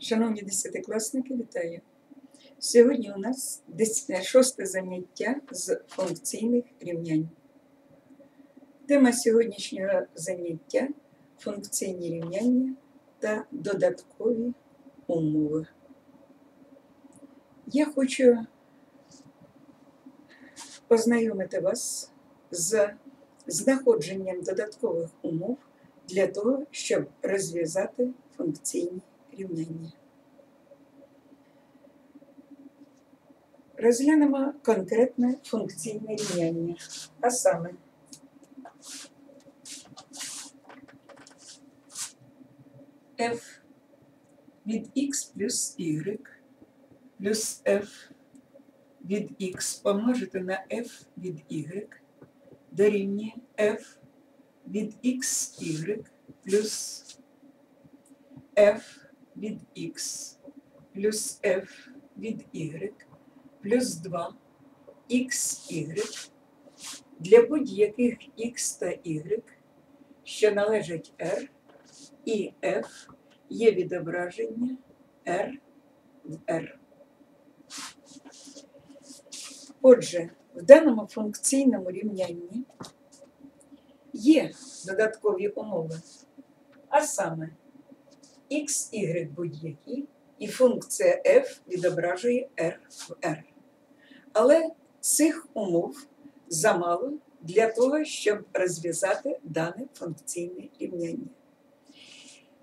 Шановні десятикласники, вітаю! Сьогодні у нас шосте заняття з функційних рівнянь. Тема сьогоднішнього заняття функційні рівняння та додаткові умови. Я хочу познайомити вас з знаходженням додаткових умов для того, щоб розв'язати функційні рівняння. Розглянемо конкретне функційне рівняння, а саме. F від x плюс y плюс f від x помножити на f від y дорівнює f від xy плюс f від x плюс f від y плюс 2 xy для будь-яких x та y, що належать R, і f є відображення R в R. Отже, в даному функційному рівнянні є додаткові умови, а саме x, y будь-які, і функція f відображує r в r. Але цих умов замало для того, щоб розв'язати дане функційне рівняння.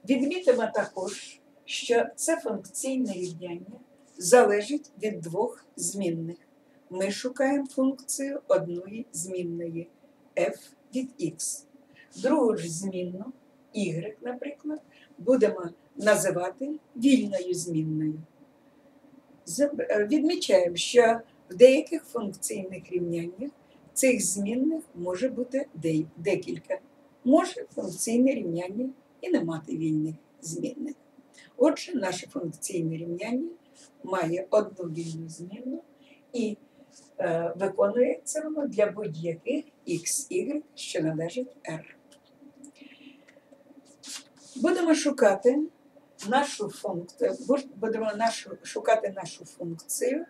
Відмітимо також, що це функційне рівняння залежить від двох змінних. Ми шукаємо функцію одної змінної f від x. Другу ж змінну y, наприклад, будемо називати вільною змінною. Е, Відмічаємо, що в деяких функційних рівняннях цих змінних може бути декілька. Може функційне рівняння і не мати вільних змінних. Отже, наше функційне рівняння має одну вільну змінну і е, виконується воно для будь-яких x, y, що належить R. Будемо шукати нашу функцію, будемо нашу, шукати нашу функцію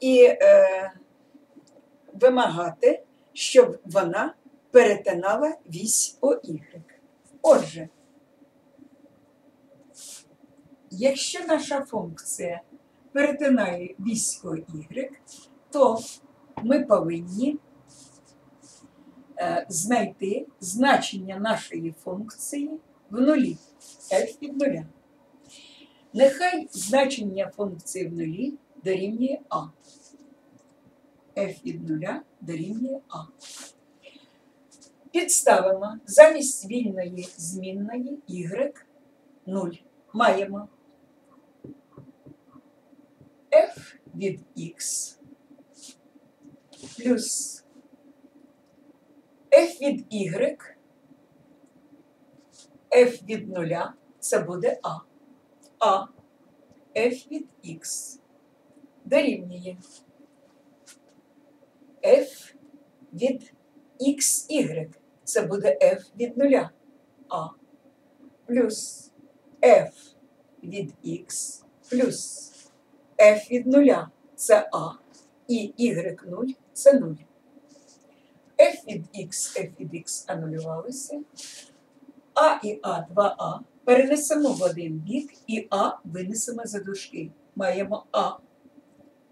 і е, вимагати, щоб вона перетинала вісь ОY. Отже, якщо наша функція перетинає вісь ОY, то ми повинні е, знайти значення нашої функції в нулі f від нуля. Нехай значення функції в нулі дорівнює а. f від нуля дорівнює а. Підставимо замість вільної змінної y 0. Маємо f від x плюс f від y f від нуля це буде а. А f від x дорівнює f від xy це буде f від нуля а плюс f від x плюс f від нуля це а і y0 це 0. f від x, f від x анулювалися. А і А, 2А перенесемо в один бік і А винесемо за дужки. Маємо А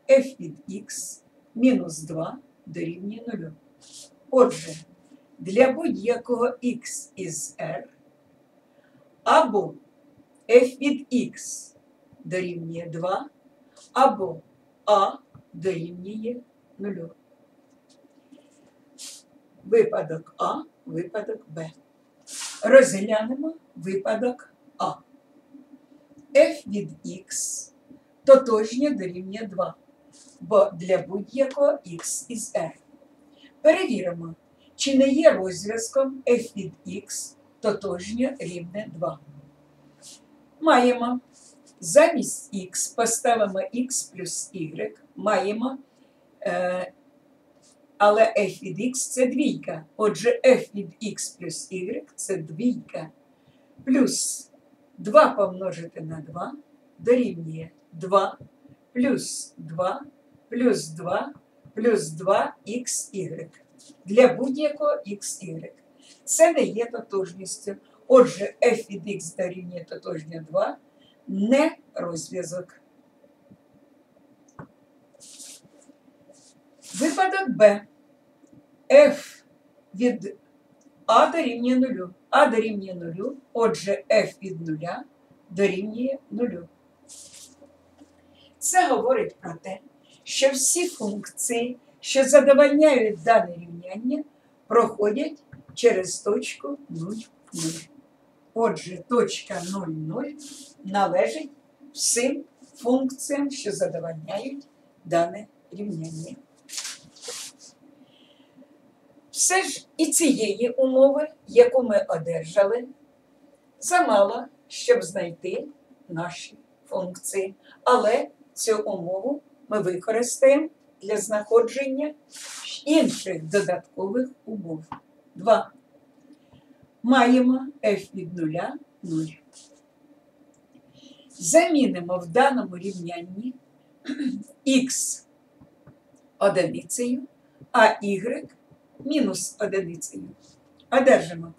f від x мінус 2 дорівнює 0. Отже, для будь-якого x із R або f від x дорівнює 2, або А дорівнює 0. Випадок А, випадок Б. Розглянемо випадок А. f від x тотожнє дорівнює 2, бо для будь-якого x із r. Перевіримо, чи не є розв'язком f від x тотожнє рівне 2. Маємо замість x поставимо x плюс y, маємо, е, але f від x це двійка. Отже, f від x плюс y це двійка. Плюс 2 помножити на 2 дорівнює 2 плюс 2 плюс 2 плюс 2 xy для будь-якого xy. Це не є тотожністю. Отже, f від x дорівнює тотожньо 2 не розв'язок. Випадок Б. f від а дорівнює 0. А дорівнює 0. Отже, f від 0 дорівнює 0. Це говорить про те, що всі функції, що задовольняють дане рівняння, проходять через точку 0, 0. Отже, точка 0, 0 належить всім функціям, що задовольняють дане рівняння. Все ж і цієї умови, яку ми одержали, замало, щоб знайти наші функції. Але цю умову ми використаємо для знаходження інших додаткових умов. 2. Маємо f від 0 0. Замінимо в даному рівнянні x одиницею, а y мінус одиницею. Одержимо.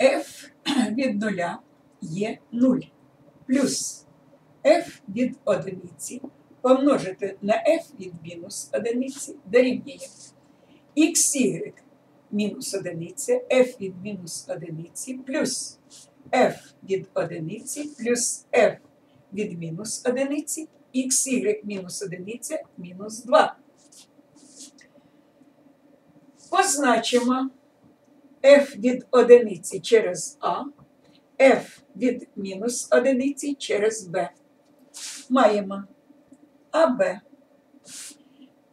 f від 0 є 0 плюс f від одиниці помножити на f від мінус одиниці дорівнює xy мінус одиниця, f від мінус одиниці плюс f від одиниці плюс f від мінус одиниці, xy мінус одиниця мінус 2. Позначимо f від одиниці через А, f від мінус одиниці через b. Маємо АБ.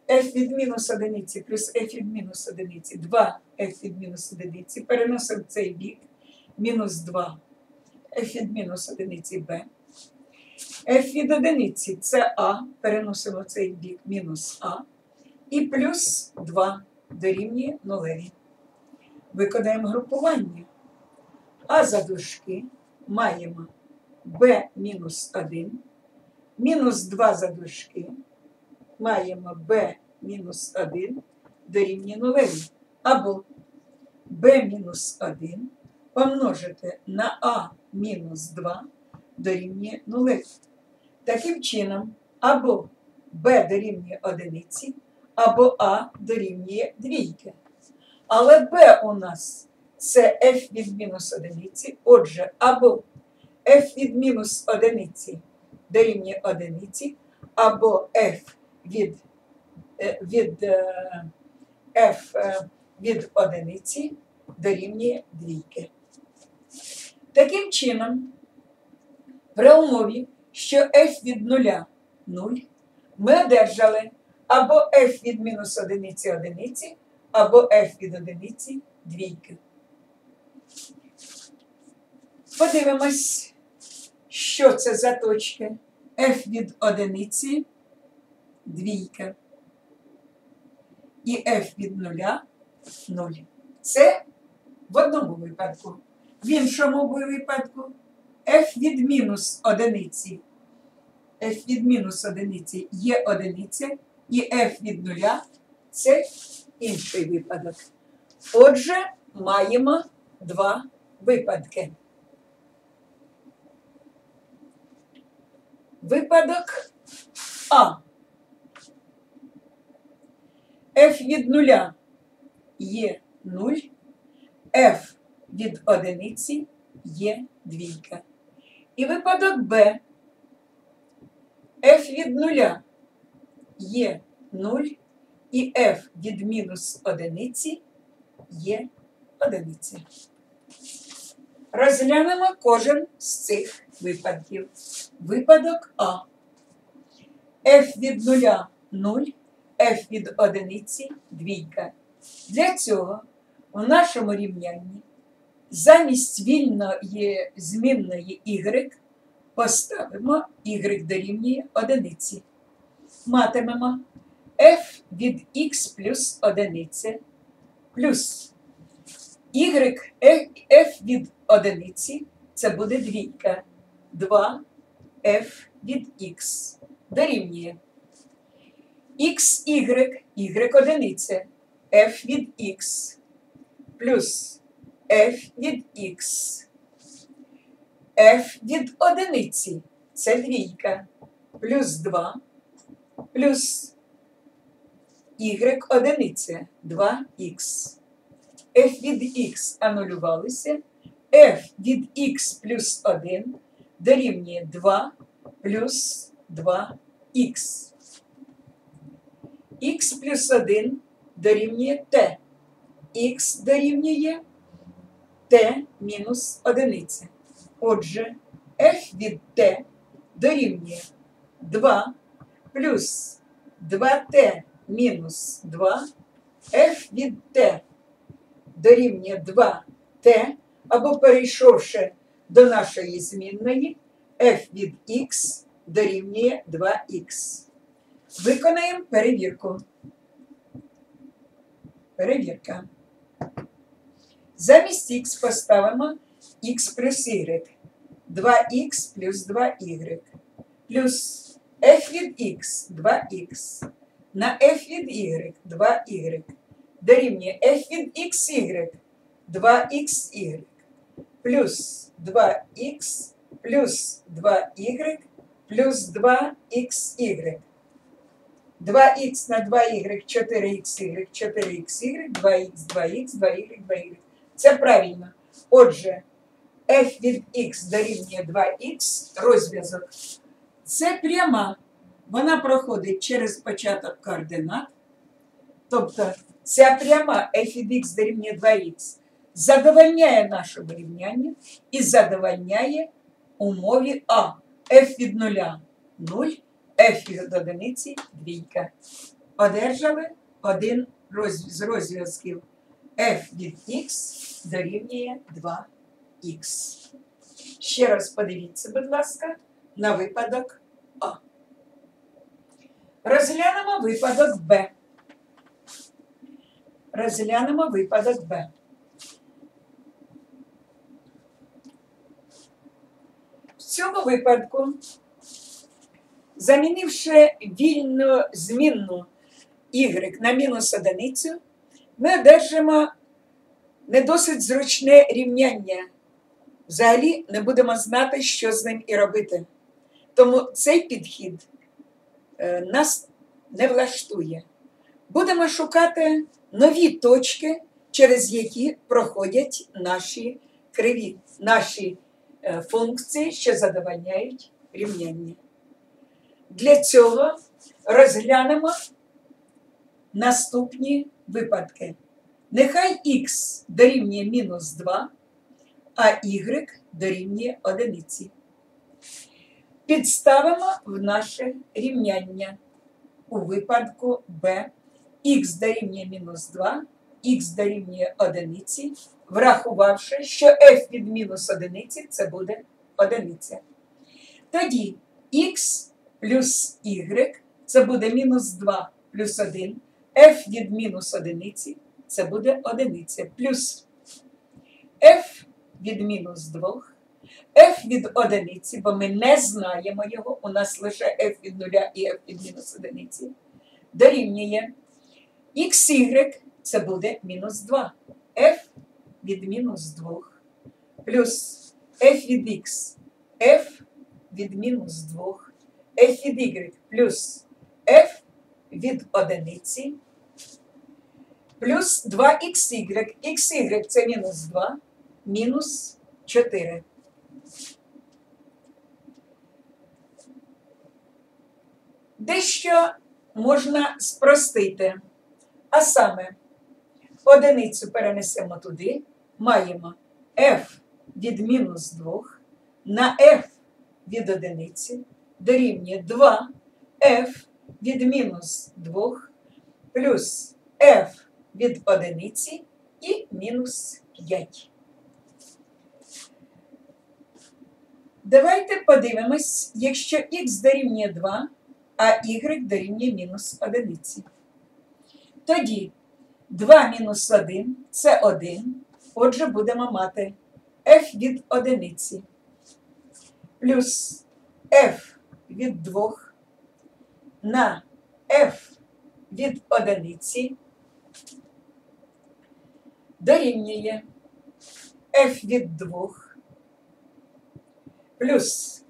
f від мінус одиниці плюс f від мінус одиниці. 2 f від мінус одиниці. Переносимо цей бік. Мінус 2 f від мінус одиниці b. f від одиниці це А. Переносимо цей бік мінус А. І плюс 2 дорівнює нулеві. Виконаємо групування. А за дужки маємо b мінус 1, мінус 2 за дужки, маємо b мінус 1 дорівнює нулеві. Або b мінус 1 помножити на а мінус 2 дорівнює нулеві. Таким чином, або b дорівнює одиниці, або а дорівнює двійки. Але b у нас це f від мінус одиниці. Отже, або f від мінус одиниці дорівнює одиниці, або f від, е, від е, f е, від одиниці дорівнює двійки. Таким чином, при умові, що f від нуля 0, ми одержали або f від мінус одиниці одиниці, або f від одиниці двійки. Подивимось, що це за точки. f від одиниці двійка. І f від нуля нуль. Це в одному випадку. В іншому випадку f від мінус одиниці. f від мінус одиниці є одиниця, і f від нуля це інший випадок. Отже, маємо два випадки. Випадок А. F від нуля є 0, F від одиниці є двійка. І випадок Б. F від нуля є 0, і F від мінус одиниці є одиниця. Розглянемо кожен з цих випадків. Випадок А. F від нуля 0, F від одиниці двійка. Для цього в нашому рівнянні замість вільної змінної y поставимо y дорівнює одиниці. Матимемо. F від x плюс одиниця плюс y f від одиниці це буде двійка. 2 f від x дорівнює. X, y, y одиниця, f від x плюс f від x, f від одиниці, це двійка, плюс 2, плюс y одиниця, 2х. f від x анулювалися, f від x плюс 1 дорівнює 2 плюс 2х. х плюс 1 дорівнює t. х дорівнює t мінус 1. Отже, f від t дорівнює 2 плюс 2t мінус 2, f від t дорівнює 2t, або перейшовши до нашої змінної, f від x дорівнює 2х. Виконаємо перевірку. Перевірка. Замість х поставимо х плюс y. 2х плюс 2y. Плюс f від x 2х. На f від y 2y. Дорівнює f від xy 2xy. Плюс 2х плюс 2y плюс 2xy. 2х на 2y, 4xy, 4xy, 2х, 2х, 2y, 2y. Це правильно. Отже, f від x дорівнює 2х, розв'язок. Це пряма. Вона проходить через початок координат. Тобто ця пряма f від x дорівнює 2х задовольняє наше вирівняння і задовольняє умові А. f від 0 – 0, f від одиниці – двійка. Одержали один з розв'язків f від x дорівнює 2х. Ще раз подивіться, будь ласка, на випадок А. Розглянемо випадок Б. Розглянемо випадок Б. В цьому випадку, замінивши вільну змінну y на мінус одиницю, ми одержимо не досить зручне рівняння. Взагалі не будемо знати, що з ним і робити. Тому цей підхід е, нас не влаштує. Будемо шукати нові точки, через які проходять наші криві, наші е, функції, що задовольняють рівняння. Для цього розглянемо наступні випадки. Нехай х дорівнює мінус 2, а y дорівнює одиниці. Підставимо в наше рівняння у випадку b х дорівнює мінус 2, х дорівнює одиниці, врахувавши, що f від мінус одиниці це буде одиниця. Тоді х плюс y це буде мінус 2 плюс 1, f від мінус одиниці це буде одиниця, плюс f від мінус 2, f від одиниці, бо ми не знаємо його, у нас лише f від 0 і f від мінус одиниці, дорівнює. Xy це буде мінус 2, f від мінус 2, плюс f від x, f від мінус 2, f від y плюс f від одиниці, плюс 2xy, xy це мінус 2, мінус 4. Дещо можна спростити. А саме, одиницю перенесемо туди, маємо f від мінус 2 на f від одиниці дорівнює 2 f від мінус 2 плюс f від одиниці і мінус 5. Давайте подивимось, якщо х дорівнює 2, а y дорівнює мінус одиниці. Тоді 2 мінус 1 це 1. Отже, будемо мати f від одиниці. плюс f від 2 на f від одиниці дорівнює f від 2 плюс,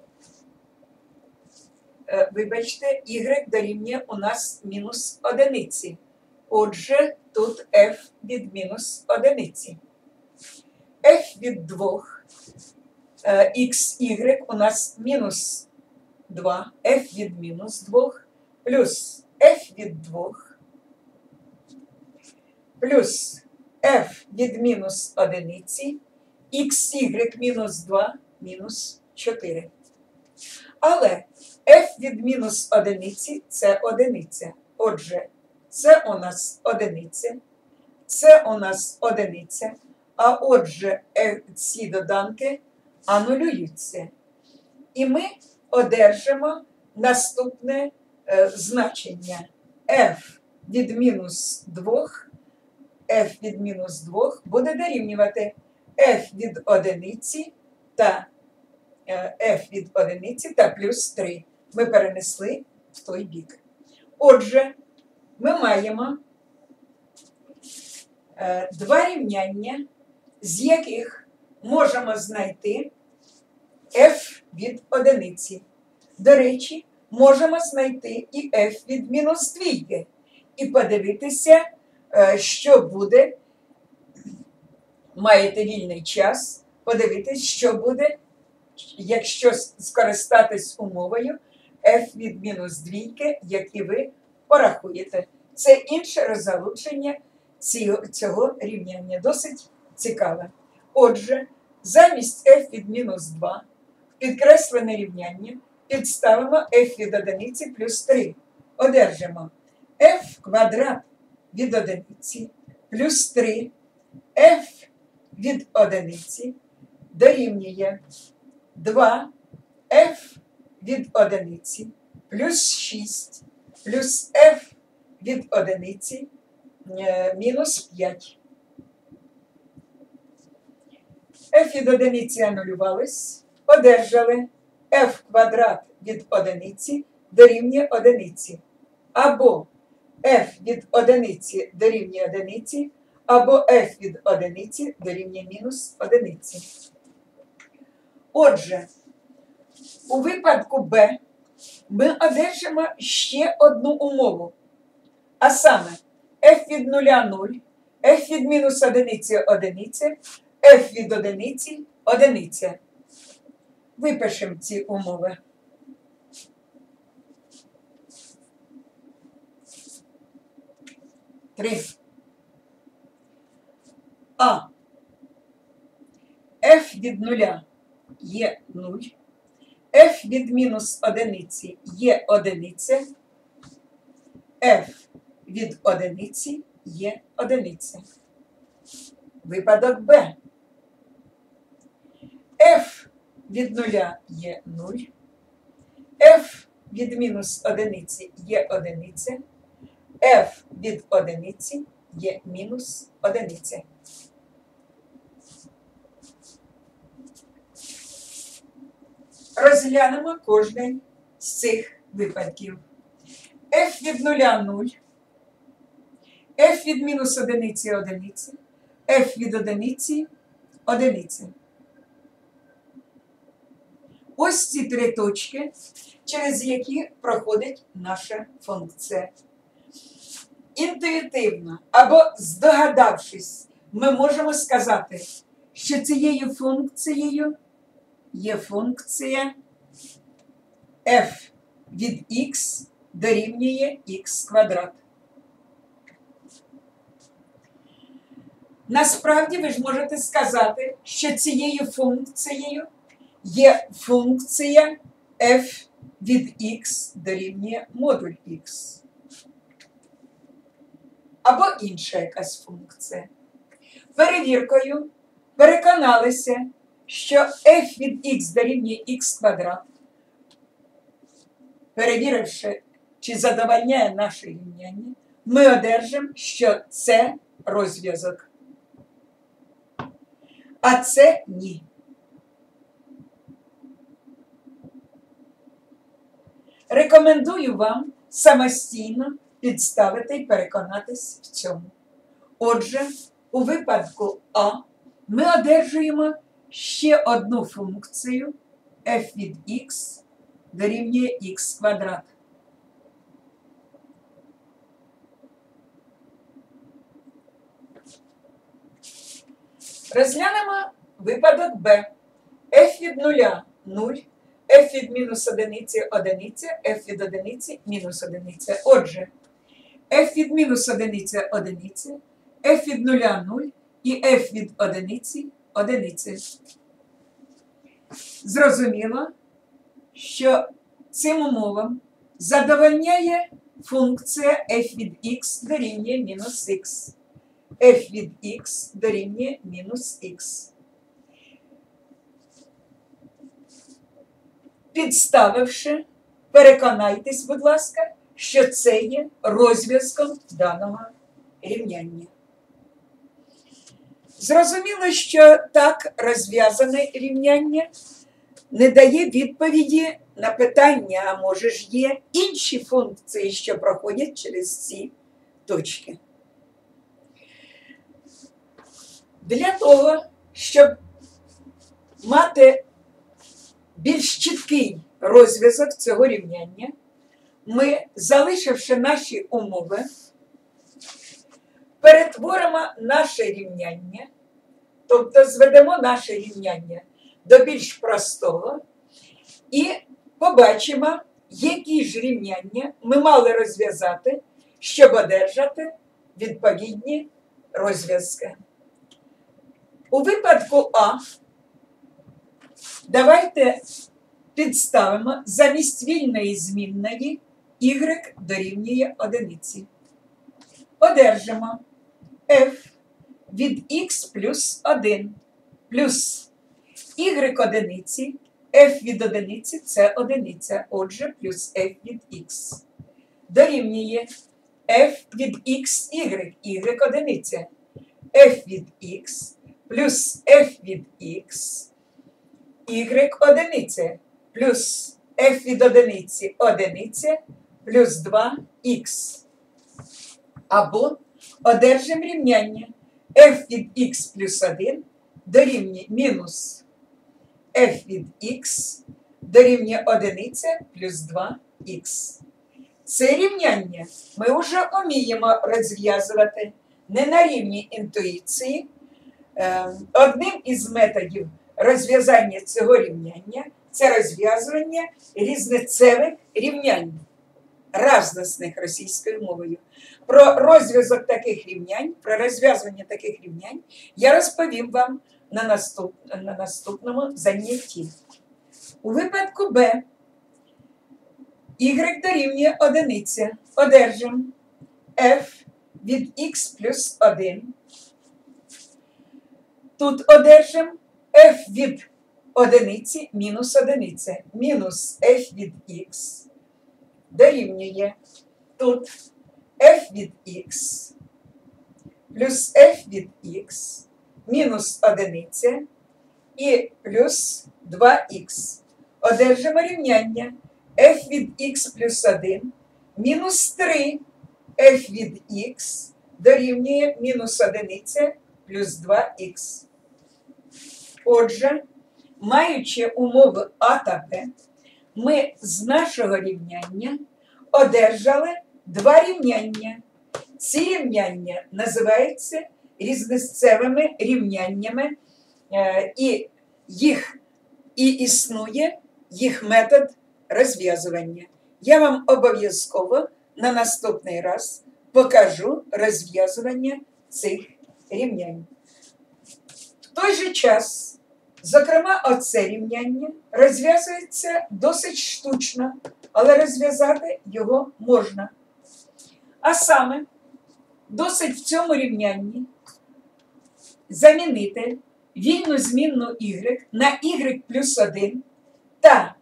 е, вибачте, y дорівнює у нас мінус одиниці. Отже, тут f від мінус одиниці. f від 2 е, xy у нас мінус 2, f від мінус 2 плюс f від 2 плюс f від мінус одиниці, xy мінус 2 мінус 4. Але f від мінус одиниці це одиниця. Отже, це у нас одиниця, це у нас одиниця, а отже, е, ці доданки анулюються. І ми одержимо наступне е, значення f від мінус 2, f від мінус 2 буде дорівнювати f від одиниці та f від одиниці та плюс 3. Ми перенесли в той бік. Отже, ми маємо е, два рівняння, з яких можемо знайти f від одиниці. До речі, можемо знайти і f від мінус двійки. І подивитися, е, що буде. Маєте вільний час, подивитись, що буде, якщо скористатись умовою f від мінус двійки, які ви порахуєте. Це інше розгалудження цього, цього рівняння. Досить цікаве. Отже, замість f від мінус 2 підкреслене рівняння підставимо f від одиниці плюс 3. Одержимо f квадрат від одиниці плюс 3 f від одиниці дорівнює 2 f від одиниці плюс 6 плюс f від одиниці е, мінус 5. f від одиниці анулювались, одержали f квадрат від одиниці дорівнює одиниці. Або f від одиниці дорівнює одиниці, або f від одиниці дорівнює мінус одиниці. Отже, у випадку b ми одержимо ще одну умову. А саме f від 0 0, f від мінус одиниці одиниця, f від одиниці одиниця. Випишемо ці умови. Три. А. F від нуля є 0. F від мінус одиниці є одиниця. F від одиниці є одиниця. Випадок Б. F від нуля є 0. F від мінус одиниці є одиниця. F від одиниці є мінус одиниця. Розглянемо кожний з цих випадків. F від 0 0, F від мінус одиниці одиниці, F від одиниці одиниці. Ось ці три точки, через які проходить наша функція. Інтуїтивно або здогадавшись, ми можемо сказати, що цією функцією є функція f від x дорівнює x квадрат. Насправді ви ж можете сказати, що цією функцією є функція f від x дорівнює модуль x. Або інша якась функція. Перевіркою переконалися, що f від x дорівнює x квадрат. Перевіривши, чи задовольняє наше рівняння, ми одержимо, що це розв'язок. А це ні. Рекомендую вам самостійно підставити і переконатись в цьому. Отже, у випадку А ми одержуємо ще одну функцію f від x дорівнює х квадрат. Розглянемо випадок Б. f від нуля 0, f від мінус одиниці одиниця, f від одиниці мінус одиниця. Отже, f від мінус одиниці одиниця, f від нуля 0 і f від одиниці одиниці. Зрозуміло, що цим умовам задовольняє функція f від x дорівнює мінус х. f від x дорівнює мінус х. Підставивши, переконайтесь, будь ласка, що це є розв'язком даного рівняння. Зрозуміло, що так розв'язане рівняння не дає відповіді на питання, а може ж є інші функції, що проходять через ці точки. Для того, щоб мати більш чіткий розв'язок цього рівняння, ми, залишивши наші умови, перетворимо наше рівняння, тобто зведемо наше рівняння до більш простого і побачимо, які ж рівняння ми мали розв'язати, щоб одержати відповідні розв'язки. У випадку А давайте підставимо замість вільної змінної y дорівнює одиниці. Одержимо f від x плюс 1 плюс y одиниці, f від одиниці це одиниця, отже, плюс f від x. Дорівнює f від x, y, y одиниця, f від x плюс f від x, y одиниця, плюс f від одиниці одиниця, плюс 2х. Або одержимо рівняння f від x плюс 1 дорівнює мінус f від x дорівнює 1 плюс 2х. Це рівняння ми вже вміємо розв'язувати не на рівні інтуїції. Е, Одним із методів розв'язання цього рівняння це розв'язування різницевих рівнянь, разностних російською мовою. Про розв'язок таких рівнянь, про розв'язування таких рівнянь я розповім вам на, наступ, на наступному занятті. У випадку Б y дорівнює одиниця. Одержимо f від x плюс 1. Тут одержимо f від одиниці мінус одиниця. Мінус f від x дорівнює тут f від x плюс f від x мінус одиниця і плюс 2х. Одержимо рівняння f від x плюс 1 мінус 3 f від x дорівнює мінус одиниця плюс 2х. Отже, маючи умови А та Б, ми з нашого рівняння одержали два рівняння. Ці рівняння називаються різницевими рівняннями, е, і їх і існує їх метод розв'язування. Я вам обов'язково на наступний раз покажу розв'язування цих рівнянь. В той же час, зокрема, оце рівняння розв'язується досить штучно, але розв'язати його можна. А саме, досить в цьому рівнянні замінити вільну змінну y на y плюс 1 та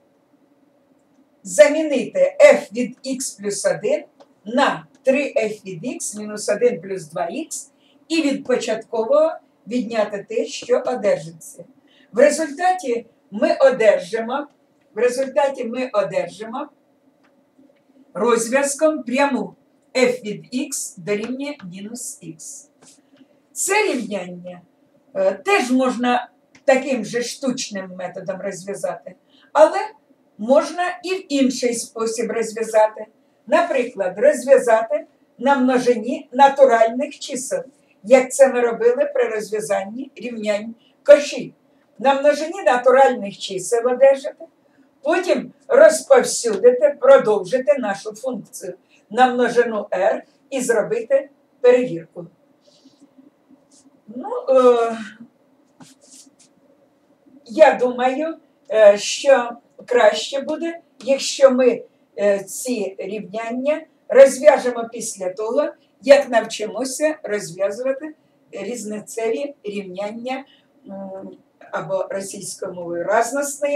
замінити f від x плюс 1 на 3f від x мінус 1 плюс 2х і від початкового відняти те, що одержиться. В результаті ми одержимо, в результаті ми одержимо розв'язком пряму f від x дорівнює мінус х. Це рівняння е, теж можна таким же штучним методом розв'язати, але можна і в інший спосіб розв'язати. Наприклад, розв'язати на множині натуральних чисел, як це ми робили при розв'язанні рівнянь коші. На множині натуральних чисел одержите, потім розповсюдите, продовжите нашу функцію на множину r і зробити перевірку. Ну, е, я думаю, е, що краще буде, якщо ми е, ці рівняння розв'яжемо після того, як навчимося розв'язувати різницеві рівняння або російською мовою разностне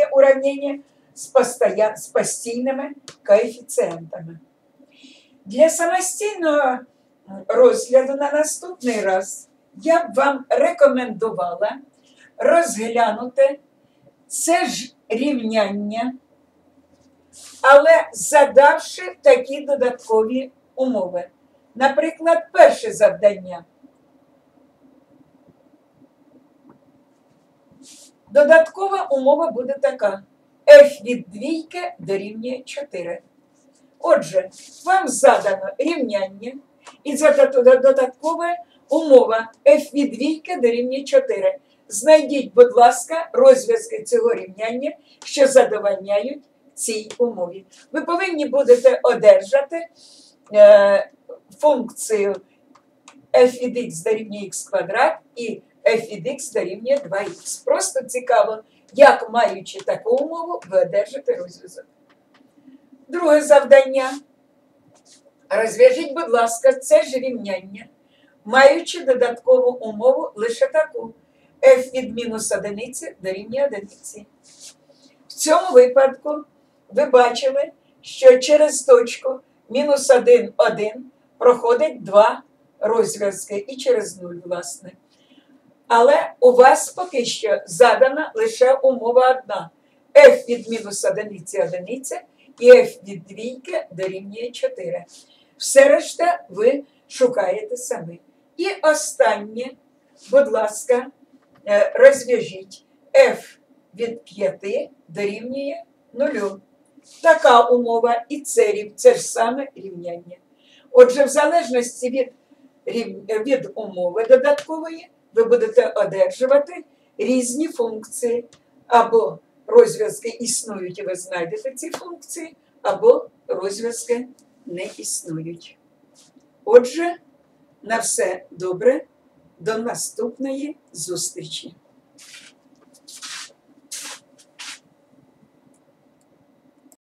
постоя... з постійними коефіцієнтами. Для самостійного розгляду на наступний раз я б вам рекомендувала розглянути це ж рівняння, але задавши такі додаткові умови. Наприклад, перше завдання. Додаткова умова буде така: f від двійки дорівнює 4. Отже, вам задано рівняння, і додаткова умова f від двійки дорівнює 4. Знайдіть, будь ласка, розв'язки цього рівняння, що задовольняють цій умові. Ви повинні будете одержати е, функцію f від x дорівнює x квадрат і f від x дорівнює 2х. Просто цікаво, як маючи таку умову, ви одержите розв'язок. Друге завдання. Розв'яжіть, будь ласка, це ж рівняння, маючи додаткову умову лише таку f від мінус одиниці дорівнює одиниці. В цьому випадку ви бачили, що через точку мінус 1, 1 проходить два розв'язки і через 0, власне. Але у вас поки що задана лише умова одна. f від мінус одиниці одиниця і f від двійки дорівнює 4. Все решта ви шукаєте самі. І останнє, будь ласка, е, розв'яжіть f від 5 дорівнює 0. Така умова і це, це ж саме рівняння. Отже, в залежності від, від умови додаткової, ви будете одержувати різні функції. Або розв'язки існують, і ви знайдете ці функції, або розв'язки не існують. Отже, на все добре, до наступної зустрічі.